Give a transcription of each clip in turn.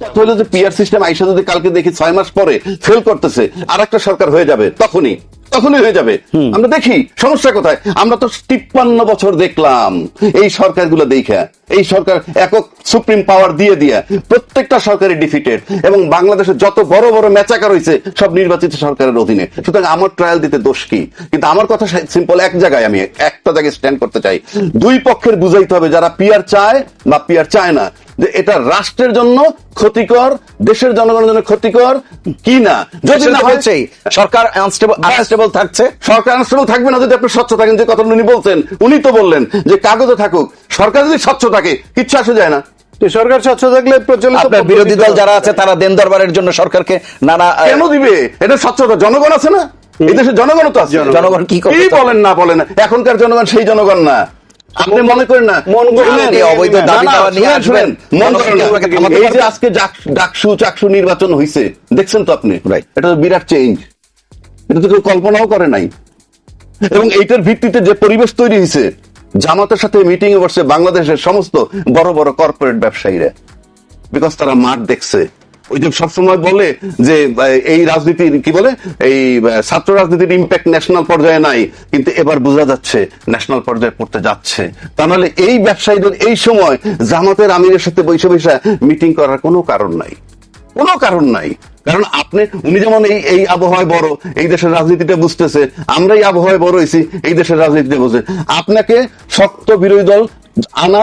হলো যে PR system আইসা যদি কালকে দেখি ছয় মাস পরে ফেল করতেছে আর একটা সরকার হয়ে যাবে, তখনই। তখনই হয়ে যাবে। আমরা দেখি সমস্যা কোথায়? আমরা তো তিপ্পান্ন বছর দেখলাম। এই সরকারগুলো দেখা এই সরকার একক সুপ্রিম পাওয়ার দিয়ে দিয়া প্রত্যেকটা সরকারই ডিফিটেড এবং বাংলাদেশে যত বড় বড় ম্যাচাকার হয়েছে সব নির্বাচিত সরকারের অধীনে। সুতরাং আমার ট্রায়াল দিতে দোষ কি? কিন্তু আমার কথা সিম্পল এক জায়গায় আমি একটা জায়গায় স্ট্যান্ড করতে চাই। দুই পক্ষের বুঝাইতে হবে যারা পিয়ার চায় বা পিয়ার চায় না যে এটা রাষ্ট্রের জন্য ক্ষতিকর দেশের জনগণের জন্য ক্ষতিকর কি না? যদি না হয় সরকার আনস্টেবল আনস্টেবল থাকছে সরকার আনস্টেবল থাকবে না যদি আপনি স্বচ্ছ থাকেন যে কথা উনি বলছেন উনি তো বললেন যে কাগজে থাকুক সরকার যদি স্বচ্ছ থাকে কিচ্ছু আসে যায় না। সরকার স্বচ্ছ থাকলে প্রচলিত আপনার বিরোধী দল যারা আছে তারা দেন দরবারের জন্য সরকারকে নানা কেন দিবে? এটা স্বচ্ছতা জনগণ আছে না? এই দেশে জনগণ তো আছে। জনগণ। কি করবে কি তখন? বলেন না বলেন এখনকার জনগণ সেই জনগণ না। আপনি মনে করেন না? মন অবৈধ দাবি দাওয়া নিয়ে আসবেন। মন এই যে আজকে ডাকসু চাকসু নির্বাচন হয়েছে দেখছেন তো আপনি? এটা বিরাট চেঞ্জ এটা তো কেউ কল্পনাও করে নাই। এবং এইটার ভিত্তিতে যে পরিবেশ তৈরি হয়েছে জামাতের সাথে মিটিং এ বসছে বাংলাদেশের সমস্ত বড় বড় কর্পোরেট ব্যবসায়ীরা। বিকজ তারা মাঠ দেখছে। ওই যে সবসময় বলে যে এই রাজনীতির কি বলে? এই ছাত্র রাজনীতির ইম্প্যাক্ট ন্যাশনাল পর্যায়ে নাই, কিন্তু এবার বোঝা যাচ্ছে ন্যাশনাল পর্যায়ে পড়তে যাচ্ছে। তা নাহলে এই ব্যবসায়ীদের এই সময় জামাতের আমিরের সাথে বৈশা বৈশা মিটিং করার কোনো কারণ নাই। কোনো কারণ নাই। কারণ আপনি, উনি যেমন এই এই আবহাওয়ায় বড়, এই দেশের রাজনীতিটা বুঝতেছে আমরা এই আবহাওয়ায় বড় হয়েছি, এই দেশের রাজনীতিটা বুঝে। আপনাকে শক্ত বিরোধী দল আনা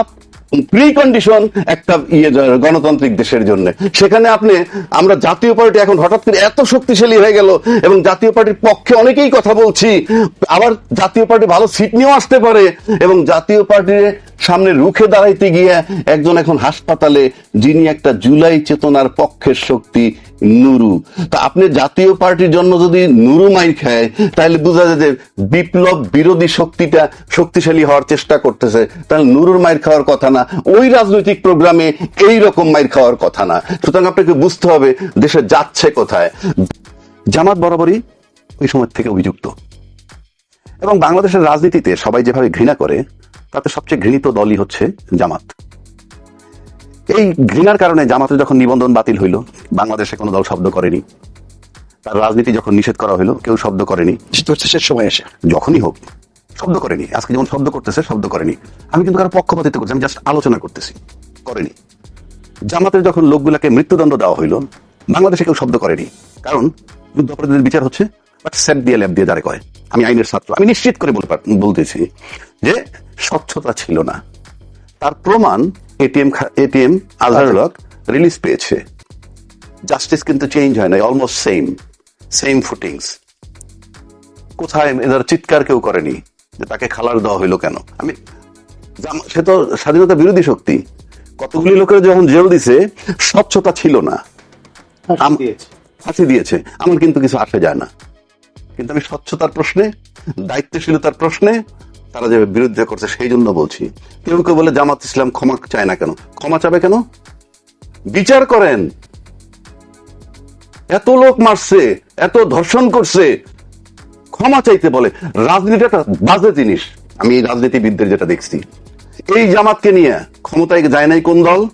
প্রি কন্ডিশন একটা ইয়ে গণতান্ত্রিক দেশের জন্য। সেখানে আপনি, আমরা জাতীয় পার্টি এখন হঠাৎ করে এত শক্তিশালী হয়ে গেল, এবং জাতীয় পার্টির পক্ষে অনেকেই কথা বলছি, আবার জাতীয় পার্টি ভালো সিট নিয়েও আসতে পারে, এবং জাতীয় পার্টির সামনে রুখে দাঁড়াইতে গিয়ে একজন এখন হাসপাতালে, যিনি একটা জুলাই চেতনার পক্ষের শক্তি নুরু। তা আপনি জাতীয় পার্টির জন্য যদি নুরু মাইর খায়, তাহলে বোঝা যায় যে বিপ্লব বিরোধী শক্তিটা শক্তিশালী হওয়ার চেষ্টা করতেছে। তাহলে নুরুর মাইর খাওয়ার কথা না, ওই রাজনৈতিক প্রোগ্রামে এই রকম মাইর খাওয়ার কথা না। সুতরাং আপনাকে বুঝতে হবে দেশে যাচ্ছে কোথায়। জামাত বরাবরই ওই সময় থেকে অভিযুক্ত। এবং বাংলাদেশের রাজনীতিতে সবাই যেভাবে ঘৃণা করে, তাতে সবচেয়ে ঘৃণিত দলই হচ্ছে জামাত। এই ঘৃণার কারণে জামাতের যখন নিবন্ধন বাতিল হইল বাংলাদেশে কোনো দল শব্দ করেনি। তার রাজনীতি যখন নিষেধ করা হইল কেউ শব্দ করেনি। শেষ সময় এসে। যখনই হোক শব্দ করেনি। আজকে যেমন শব্দ করতেছে শব্দ করেনি। আমি কিন্তু কারও পক্ষপাতিত্ব করছি আমি জাস্ট আলোচনা করতেছি। করেনি। জামাতের যখন লোকগুলাকে মৃত্যুদণ্ড দেওয়া হইল বাংলাদেশে কেউ শব্দ করেনি। কারণ যুদ্ধাপরাধীদের বিচার হচ্ছে বাট স্যাপ দিয়ে ল্যাব দিয়ে দাঁড়ে করে আমি আইনের ছাত্র। আমি নিশ্চিত করে বলতেছি যে স্বচ্ছতা ছিল না। তার প্রমাণ ATM ATM Azhar Haque release পেয়েছে। জাস্টিস কিন্তু চেঞ্জ হয় না অলমোস্ট সেম সেম ফুটিংস কোথায় এদের চিৎকার কেউ করেনি যে তাকে খালার দেওয়া হইল কেন? আমি সে তো স্বাধীনতা বিরোধী শক্তি। কতগুলি লোকের যখন জেল দিছে স্বচ্ছতা ছিল না। ফাঁসি দিয়েছে। আমার কিন্তু কিছু আসে যায় না। কিন্তু আমি স্বচ্ছতার প্রশ্নে দায়িত্বশীলতার প্রশ্নে তারা যে বিরুদ্ধে করছে, সেই জন্য বলছি। কেউ কেউ বলে জামাত ইসলাম ক্ষমা চায় না কেন? ক্ষমা চাবে কেন? বিচার করেন। এত লোক মারছে, এত ধর্ষণ করছে। ক্ষমা চাইতে বলে। রাজনীতি একটা বাজে জিনিস। আমি রাজনীতিবিদদের যেটা দেখছি। এই জামাতকে নিয়ে ক্ষমতায় যায় নাই কোন দল?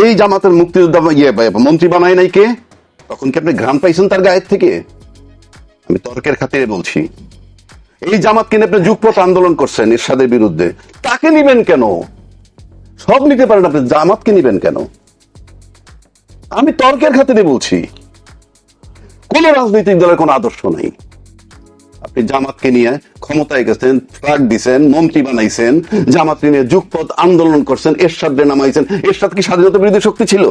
এই জামাতের মুক্তিযোদ্ধা ইয়ে মন্ত্রী বানায় নাই কে? তখন কি আপনি ঘ্রাণ পাইছেন তার গায়ের থেকে? আমি তর্কের খাতিরে বলছি। এই জামাতকে নিয়ে আপনি যুগপথ আন্দোলন করছেন এরশাদের বিরুদ্ধে। তাকে নিবেন কেন? সব নিতে পারেন আপনি জামাতকে নিবেন কেন? আমি তর্কের খাতিরে বলছি, কোন রাজনৈতিক দলের কোন আদর্শ নাই। আপনি জামাতকে নিয়ে ক্ষমতায় গেছেন ফ্লাগ দিছেন, মন্ত্রী বানাইছেন, জামাতকে নিয়ে যুগপথ আন্দোলন করছেন এরশাদে নামাইছেন। এরশাদ কি স্বাধীনতা বিরোধী শক্তি ছিল?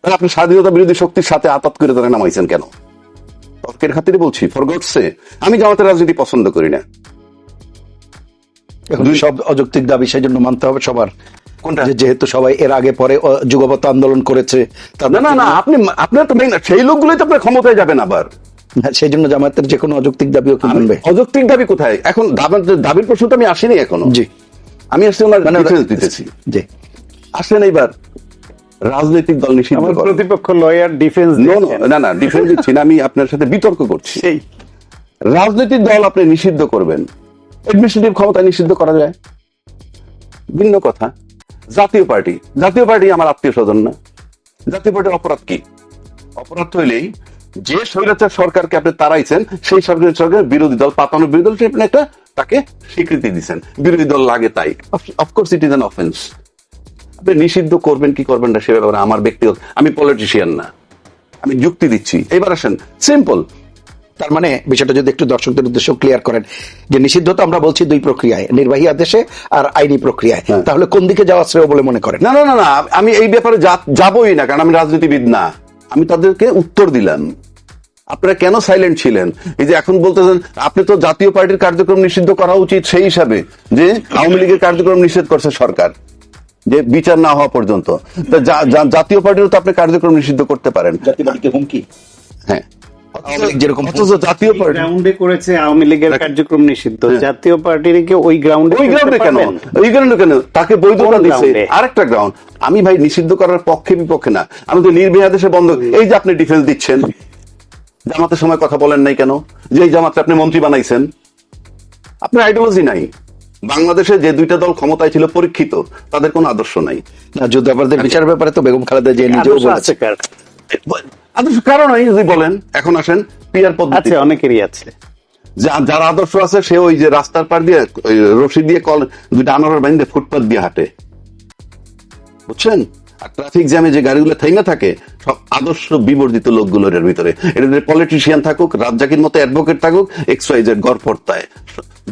তাহলে আপনি স্বাধীনতা বিরোধী শক্তির সাথে আতাত করে তারা নামাইছেন কেন? তর্কের খাতিরে বলছি ফরগটসে আমি জামাতের রাজনীতি পছন্দ করি না। এখন সব অযৌক্তিক দাবি সেই জন্য মানতে হবে সবার। কোনটা? যেহেতু সবাই এর আগে পরে যুগপৎ আন্দোলন করেছে না না না আপনি আপনার তো সেই লোকগুলোই তো আপনার ক্ষমতায় যাবেন আবার। সেই জন্য জামায়াতের যে কোনো অযৌক্তিক দাবিও কি মানবে? অযৌক্তিক দাবি কোথায়? এখন দাবির দাবির প্রশ্নটা আমি আসিনি এখনও। জি। আমি আসলে মানে দিতেছি। জি। আসলেন এইবার। রাজনৈতিক দল নিষিদ্ধ আমার প্রতিপক্ষ লয়ার ডিফেন্স না না ডিফেন্স দিচ্ছি না আমি আপনার সাথে বিতর্ক করছি। রাজনৈতিক দল আপনি নিষিদ্ধ করবেন। অ্যাডমিনিস্ট্রেটিভ ক্ষমতা নিষিদ্ধ করা যায়। ভিন্ন কথা। জাতীয় পার্টি। জাতীয় পার্টি আমার আত্মীয় স্বজন না। জাতীয় পার্টির অপরাধ কি? অপরাধ হইলেই যে স্বৈরাচার সরকারকে আপনি তাড়াইছেন সেই সরকার সরকার বিরোধী দল পাতানো বিরোধী দল আপনি একটা তাকে স্বীকৃতি দিচ্ছেন বিরোধী দল লাগে তাই। Of course it is an offence নিষিদ্ধ করবেন কি করবেন না সে ব্যাপারে আমার ব্যক্তিগত। আমি পলিটিশিয়ান না। আমি যুক্তি দিচ্ছি। এবার আসেন সিম্পল তার মানে বিষয়টা যদি একটু দর্শকদের উদ্দেশ্যে ক্লিয়ার করেন যে নিষিদ্ধ তো আমরা বলছি দুই প্রক্রিয়ায় নির্বাহী আদেশে আর আইনি প্রক্রিয়ায়। হ্যাঁ। তাহলে কোন দিকে যাওয়া শ্রেয় বলে মনে করেন? না না না না আমি এই ব্যাপারে যাবোই না কারণ আমি রাজনীতিবিদ না। আমি তাদেরকে উত্তর দিলাম। আপনারা কেন সাইলেন্ট ছিলেন? এই যে এখন বলতেছেন আপনি তো জাতীয় পার্টির কার্যক্রম নিষিদ্ধ করা উচিত সেই হিসাবে যে আওয়ামী লীগের কার্যক্রম নিষেধ করছে সরকার। যে বিচার না হওয়া পর্যন্ত। তা জাতীয় পার্টিরও তো আপনি কার্যক্রম নিষিদ্ধ করতে পারেন। জাতীয় পার্টিকে হুমকি? হ্যাঁ। যেরকম জাতীয় পার্টি গ্রাউন্ডে করেছে আওয়ামী লীগের কার্যক্রম নিষিদ্ধ। জাতীয় পার্টির ওই গ্রাউন্ডে ওই গ্রাউন্ডে কেন? ওই গ্রাউন্ডে কেন? তাকে বৈধতা দিচ্ছে আরেকটা গ্রাউন্ড আমি ভাই নিষিদ্ধ করার পক্ষে বিপক্ষে না। আমি তো নির্ভয়া দেশে বন্ধ এই যে আপনি ডিফেন্স দিচ্ছেন জামাতের সময় কথা বলেন নাই কেন? যে এই জামাতে আপনি মন্ত্রী বানাইছেন। আপনার আইডিওলজি নাই। বাংলাদেশে যে দুইটা দল ক্ষমতায় ছিল পরীক্ষিত তাদের কোনো আদর্শ নাই। না যুদ্ধাপরাধের বিচার ব্যাপারে তো বেগম খালেদা যে নিজেও বলেছে আদর্শ কারণ হয় যদি বলেন এখন আসেন পিয়ার পদ্ধতি। আছে অনেকেরই আছে। যা- যার আদর্শ আছে সে ওই যে রাস্তার পার দিয়ে ওই রশি দিয়ে কল দুইটা আনারের বাইন্দে ফুটপাত দিয়ে হাঁটে। বুঝছেন? আর ট্রাফিক জ্যামে যে গাড়িগুলো থাইমা থাকে, সব আদর্শ বিবর্জিত লোকগুলোর ভিতরে। এটা পলিটিশিয়ান থাকুক রাজ্জাকির মতো অ্যাডভোকেট থাকুক এক্স ওয়াই জেড গড়পড়তায়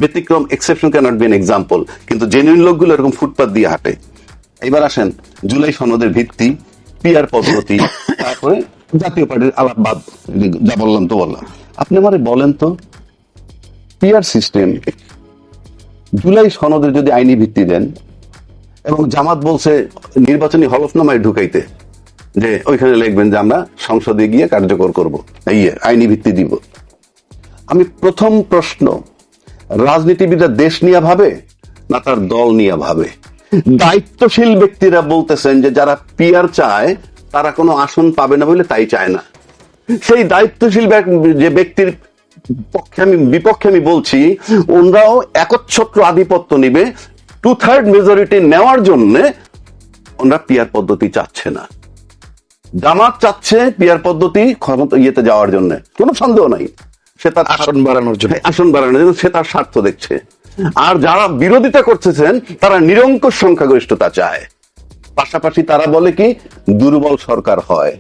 ব্যতিক্রম exception cannot be an example কিন্তু জেনুইন লোকগুলো এরকম ফুটপাত দিয়ে হাঁটে। এবার আসেন জুলাই সনদের ভিত্তি পিয়ার পদ্ধতি, তারপরে জাতীয় পার্টির আলাপ বাদ, যা বললাম তো বললাম। আপনি আমারে বলেন তো পিয়ার সিস্টেম জুলাই সনদের যদি আইনি ভিত্তি দেন এবং জামাত বলছে নির্বাচনী হলফনামায় ঢুকাইতে, যে ওইখানে লিখবেন যে আমরা সংসদে গিয়ে কার্যকর করব। এই আইনি ভিত্তি দিব। আমি প্রথম প্রশ্ন, রাজনীতিবিদরা দেশ নিয়ে ভাবে না তার দল নিয়ে ভাবে? দায়িত্বশীল ব্যক্তিরা বলতেছেন যে যারা পিয়ার চায়, তারা কোনো আসন পাবে না বলে তাই চায় না। সেই দায়িত্বশীল যে ব্যক্তির পক্ষে আমি বিপক্ষে আমি বলছি, ওনারাও একচ্ছত্র আধিপত্য নিবে টু থার্ড মেজরিটি নেওয়ার জন্য ওনারা পিয়ার পদ্ধতি চাচ্ছে না। জামাত চাচ্ছে পিয়ার পদ্ধতি ক্ষমতা ইয়েতে যাওয়ার জন্য। কোনো সন্দেহ নাই। সে তার আসন বাড়ানোর জন্য। আসন বাড়ানোর জন্য সে তার স্বার্থ দেখছে। আর যারা বিরোধিতা করতেছেন তারা নিরঙ্কুশ সংখ্যাগরিষ্ঠতা চায়। পাশাপাশি তারা বলে কি দুর্বল সরকার হয়।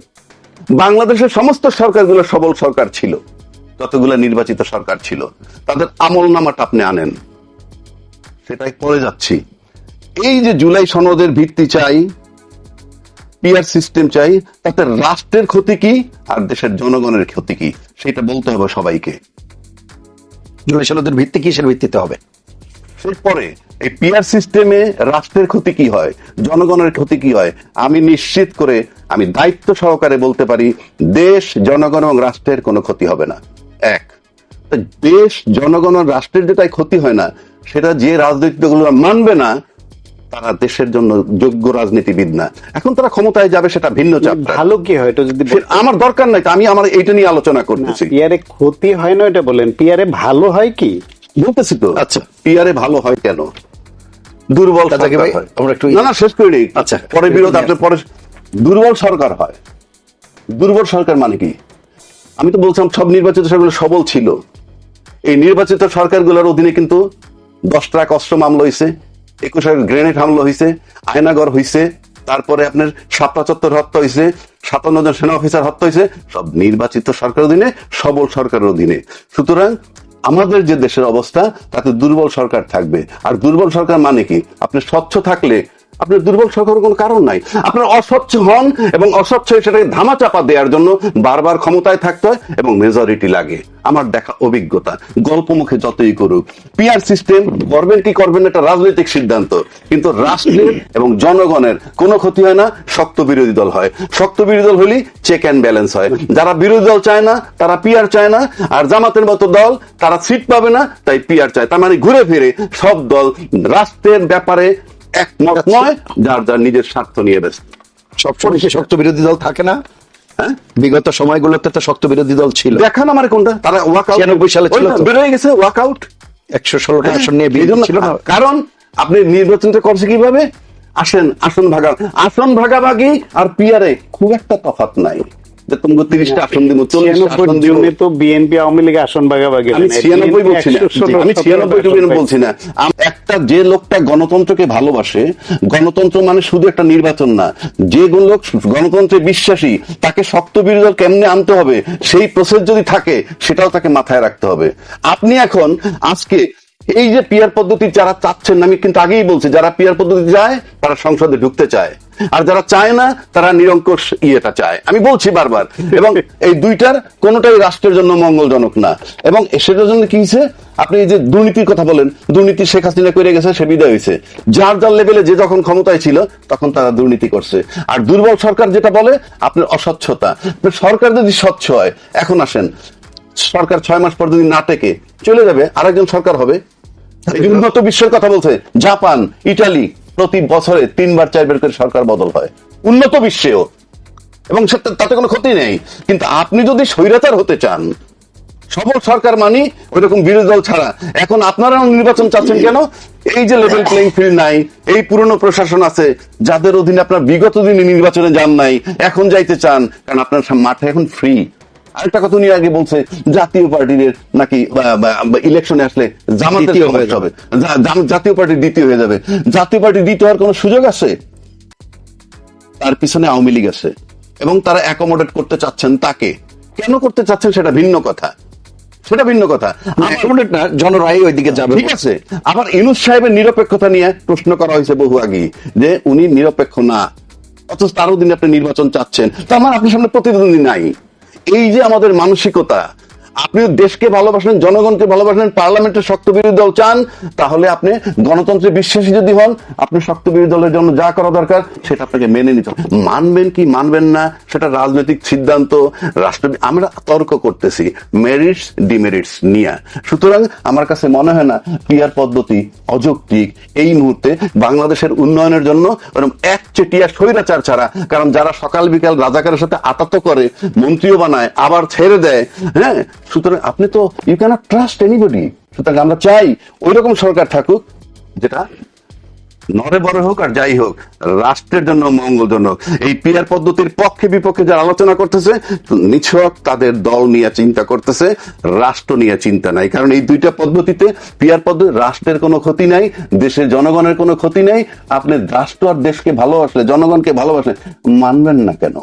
বাংলাদেশের সমস্ত সরকারগুলো সবল সরকার ছিল। যতগুলো নির্বাচিত সরকার ছিল। তাদের আমল নামাটা আপনি আনেন। সেটাই পরে যাচ্ছি। এই যে জুলাই সনদের ভিত্তি চাই পিয়ার সিস্টেম চাই, তাতে রাষ্ট্রের ক্ষতি কি আর দেশের জনগণের ক্ষতি কি? সেটা বলতে হবে সবাইকে। জুলাই সনদের ভিত্তি কিসের ভিত্তিতে হবে? এরপরে এই পিয়ার সিস্টেমে রাষ্ট্রের ক্ষতি কি হয়, জনগণের ক্ষতি কি হয়, আমি নিশ্চিত করে, আমি দায়িত্ব সহকারে বলতে পারি, দেশ, জনগণ এবং রাষ্ট্রের কোনো ক্ষতি হবে না। এক দেশ, জনগণ রাষ্ট্রের যেটাই ক্ষতি হয় না সেটা যে রাজনৈতিক দলগুলো মানবে না তারা দেশের জন্য যোগ্য রাজনীতিবিদ না। এখন তারা ক্ষমতায় যাবে সেটা ভিন্ন চাপটা ভালো কি হয় এটা যদি আমার দরকার নাই আমি আমার এইটা নিয়ে আলোচনা করতেছি। পিয়ারে ক্ষতি হয় না এটা বলেন পিয়ারে ভালো হয় কি? বলতেছি তো আচ্ছা। পিয়ারে ভালো হয় কেন? দুর্বল সরকার ভাই। আমরা একটু- না না শেষ করে নিই। আচ্ছা। পরে বিরোধ আপনি পরে দুর্বল সরকার হয়। দুর্বল সরকার মানে কি? আমি তো বলছিলাম সব নির্বাচিত সরকার সবল ছিল। এই নির্বাচিত সরকারগুলোর অধীনে কিন্তু দশ ট্রাক অস্ত্র মামলা হয়েছে একুশ গ্রেনেড হামলা হয়েছে আয়নাগর হয়েছে তারপরে আপনার সাতটা চত্বর হত্যা হয়েছে সাতান্ন জন সেনা অফিসার হত্যা হয়েছে সব নির্বাচিত সরকারের অধীনে, সবল সরকারের অধীনে। সুতরাং আমাদের যে দেশের অবস্থা, তাতে দুর্বল সরকার থাকবে। আর দুর্বল সরকার মানে কি? আপনি স্বচ্ছ থাকলে আপনার দুর্বল সরকারের কোনো কারণ নাই। আপনার অস্বচ্ছ হন এবং অস্বচ্ছ সেটাকে ধামা চাপা দেওয়ার জন্য বারবার ক্ষমতায় থাকতে হয় এবং মেজরিটি লাগে। আমার দেখা অভিজ্ঞতা, গল্প মুখে যতই করুক পিআর সিস্টেম করবেন কি করবেন এটা রাজনৈতিক সিদ্ধান্ত। কিন্তু রাষ্ট্রের এবং জনগণের কোনো ক্ষতি হয় না, শক্ত বিরোধী দল হয়। শক্ত বিরোধী দল হলেই চেক অ্যান্ড ব্যালেন্স হয়। যারা বিরোধী দল চায় না, তারা পিআর চায় না, আর জামাতের মতো দল, তারা সিট পাবে না, তাই পিআর চায়। তার মানে ঘুরে ফিরে সব দল রাষ্ট্রের ব্যাপারে একমত নয় যার যার নিজের স্বার্থ নিয়ে ব্যস্ত। সবসময় কি শক্ত বিরোধী দল থাকে না? হ্যাঁ? বিগত সময়গুলোতে তো শক্ত বিরোধী দল ছিল। দেখান আমার কোনটা। তারা ওয়াক আউট 96 সালে ছিল বেরোয় গেছে ওয়াক আউট একশো ষোলোটা আসন নিয়ে বিরোধী ছিল না। কারণ আপনি নির্বাচনটা করছে কীভাবে? আসেন আসন ভাগা আসন ভাগাভাগি আর পিয়ারে খুব একটা তফাৎ নাই। যে তুমি তিরিশটা আসন দিব চল্লিশ তো বিএনপি আওয়ামী লীগ আসন ভাগাভাগি আমি ছিয়ানব্বই বলছি না। আমি ছিয়ানব্বই বলছি না? একটা যে লোকটা গণতন্ত্রকে ভালোবাসে গণতন্ত্র মানে শুধু একটা নির্বাচন না যে লোক গণতন্ত্রে বিশ্বাসী তাকে শক্ত বিরোধী কেমনে আনতে হবে? সেই প্রসেস যদি থাকে সেটাও তাকে মাথায় রাখতে হবে। আপনি এখন আজকে এই যে পিয়ার পদ্ধতি যারা চাচ্ছেন আমি কিন্তু আগেই বলছি যারা পিয়ার পদ্ধতি চায় তারা সংসদে ঢুকতে চায়। আর যারা চায় না তারা নিরঙ্কুশ ইয়েটা চায়। আমি বলছি বারবার এবং এই দুইটার কোনোটাই রাষ্ট্রের জন্য মঙ্গলজনক না। এবং সেটার জন্য কি হয়েছে? আপনি এই যে দুর্নীতির কথা বলেন দুর্নীতি শেখ হাসিনা করে গেছে সে বিদায় হয়েছে। যার যার লেভেলে যে যখন ক্ষমতায় ছিল তখন তারা দুর্নীতি করছে। আর দুর্বল সরকার যেটা বলে আপনার অস্বচ্ছতা। সরকার যদি স্বচ্ছ হয় এখন আসেন সরকার ছয় মাস পর যদি না টেকে চলে যাবে আরেকজন সরকার হবে। উন্নত বিশ্বের কথা বলছে জাপান ইটালি প্রতি বছরে তিনবার, চারবার করে সরকার বদল হয়। উন্নত বিশ্বেও। এবং তাতে কোনো ক্ষতি নেই। কিন্তু আপনি যদি স্বৈরাচার হতে চান সবল সরকার মানি ওই রকম বিরোধী দল ছাড়া। এখন আপনারা নির্বাচন চাচ্ছেন কেন? এই যে লেভেল প্লেইং ফিল্ড নাই, এই পুরনো প্রশাসন আছে, যাদের অধীনে আপনার বিগত দিনে নির্বাচনে যান নাই, এখন যাইতে চান, কারণ আপনার মাঠে এখন ফ্রি আরেকটা কথা উনি আগে বলছে জাতীয় পার্টির নাকি ইলেকশনে আসলে জামাতের হয়ে জাতীয় পার্টি দ্বিতীয় হয়ে যাবে। জাতীয় পার্টি দ্বিতীয় হওয়ার কোনো সুযোগ আছে? তার পিছনে আওয়ামী লীগ আছে। এবং তারা অ্যাকোমোডেট করতে চাচ্ছেন তাকে। কেন করতে চাচ্ছেন সেটা ভিন্ন কথা। সেটা ভিন্ন কথা। accommodate না জনরাই ওইদিকে যাবে ঠিক আছে। আবার ইনুস সাহেবের নিরপেক্ষতা নিয়ে প্রশ্ন করা হয়েছে বহু আগে যে উনি নিরপেক্ষ না। অথচ তার অধীনে আপনি নির্বাচন চাচ্ছেন। তার আমার আপনার সামনে প্রতিদ্বন্দ্বী নাই। এই যে আমাদের মানসিকতা আপনি দেশকে ভালোবাসেন, জনগণকে ভালোবাসেন, পার্লামেন্টের শক্ত বিরোধী দল চান, তাহলে আপনি গণতন্ত্রে বিশ্বাসী যদি হন আপনি শক্ত বিরোধী দলের জন্য যা করা দরকার, সেটা আপনাকে মেনে নিতে হবে। মানবেন কি মানবেন না, সেটা রাজনৈতিক সিদ্ধান্ত, রাষ্ট্র আমরা তর্ক করতেছি মেরিটস ডিমেরিটস নিয়ে। সুতরাং আমার কাছে মনে হয় না পিয়ার পদ্ধতি অযৌক্তিক। এই মুহূর্তে বাংলাদেশের উন্নয়নের জন্য এরকম একচেটিয়া স্বৈরাচার ছাড়া, কারণ যারা সকাল বিকাল রাজাকারের সাথে আতাত করে, মন্ত্রীও বানায়, আবার ছেড়ে দেয় হ্যাঁ সুতরাং আপনি তো ইউ ক্যানট ট্রাস্ট এনিবডি সুতরাং আমরা চাই ওই রকম সরকার থাকুক, যেটা নরে বড় হোক আর যাই হোক, রাষ্ট্রের জন্য মঙ্গলজনক। এই পিয়ার পদ্ধতির পক্ষে বিপক্ষে যারা আলোচনা করতেছে, নিছক তাদের দল নিয়ে চিন্তা করতেছে, রাষ্ট্র নিয়ে চিন্তা নাই। কারণ এই দুইটা পদ্ধতিতে পিয়ার পদ্ধতি রাষ্ট্রের কোনো ক্ষতি নাই, দেশের জনগণের কোনো ক্ষতি নেই। আপনি রাষ্ট্র আর দেশকে ভালোবাসলে, জনগণকে ভালোবাসলে মানবেন না কেন?